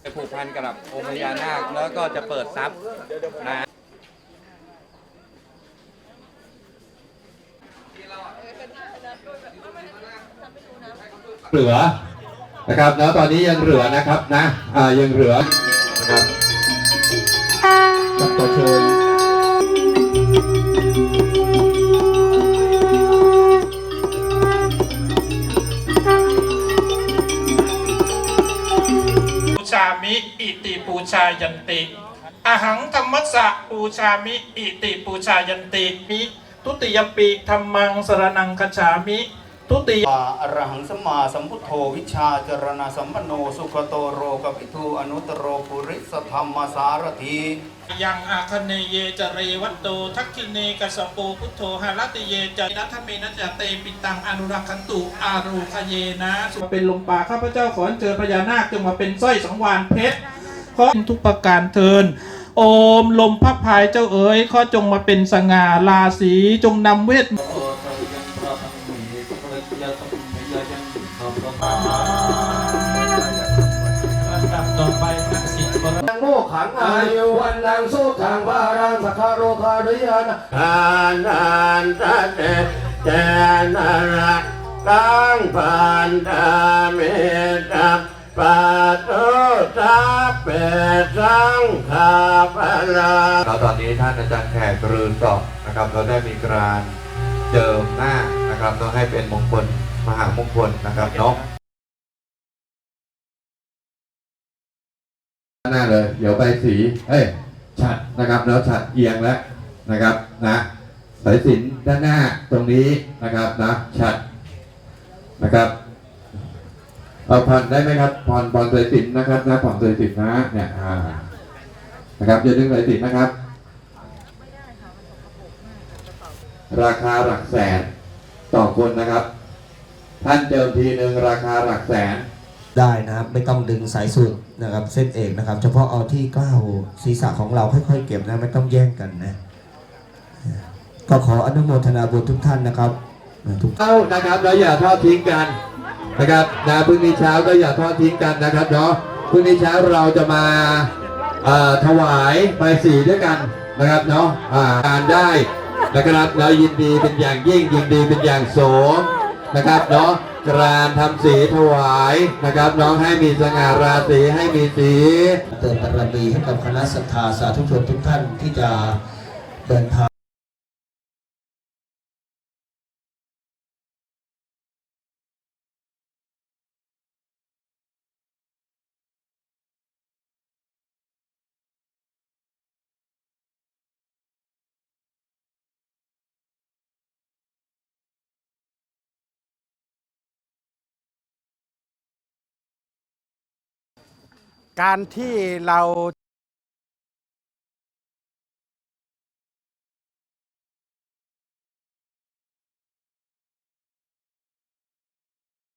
ไปผูกพันกับองค์พญานาคแล้วก็จะเปิดทรัพย์นะเหลือนะครับแล้วตอนนี้ยังเหลือนะครับนะอ่ายังเหลือนะครับจับตัวเชิญ มิอิติปูชายันติอหังธรรมัสสะปูชามิอิติปูชายันติมิ ทุติยปีธรรมังสรนังคจฉามิ ทุติยอะระหังสัมมาสัมพุทโธวิชาจรณะสัมปันโนสุขโตโรกวิทูอนุตตโรปุริสธรรมสารถียังอาคเนเยจเรวัตโตทักขิเนกัสสโปพุทโธหารติเยจนัทเมนัจจเตปิตังอนุรักขันตุอารูคเยนะมาเป็นลมป่าข้าพเจ้าขอเจอพญานาคจงมาเป็นสร้อยสังวานเพชรขอทุกประการเทินโอมลมพับพายเจ้าเอ๋ยขอจงมาเป็นสง่าราศีจงนำเวทต่ ขังอายุวันนางสุขังวารังสักคาโรคาริยานะทานทานตะเตเจนารักกังพันธาเมตตาปัตโตตาเปสังคาปลาเราตอนนี้ท่านอาจารย์แขกรืนต่อนะครับเราได้มีการเจิมหน้านะครับต้องให้เป็นมงคลมหามงคลนะครับเนาะ หน้าเลย เดี๋ยวใบสีเอ้ยฉัดนะครับ แล้วฉัดเอียงแล้วนะครับนะสายสินด้านหน้าตรงนี้นะครับนะฉัดนะครับเอาผ่อนได้ไหมครับผ่อนผ่อนสายสินนะครับนะผ่อนสายสินนะเนี่ยอ่านะครับอย่าดึงสายสินนะครับ ราคาหลักแสนต่อคนนะครับ ท่านเจิมทีหนึ่งราคาหลักแสน ได้นะครับ ไม่ต้องดึงสายสูตรนะครับ เส้นเอกนะครับ เฉพาะเอาที่เก้าศีรษะของเราค่อยๆเก็บนะไม่ต้องแย่งกันนะ ก็ขออนุโมทนาบุญทุกท่านนะครับทุกเอ้านะครับแล้วอย่าทอดทิ้งกันนะครับนะพรุ่งนี้เช้าก็อย่าทอดทิ้งกันนะครับเนาะพรุ่งนี้เช้าเราจะมาอ่อถวายใบสีด้วยกันนะครับเนาะการได้นะครับเรายินดีเป็นอย่างยิ่งยินดีเป็นอย่างสูงนะครับเนาะ การทำสีถวายนะครับ น้องให้มีสง่าราศีให้มีสีเติมบารมีให้กับคณะศรัทธาสาธุชนทุกท่านที่จะเดินทาง การที่เรา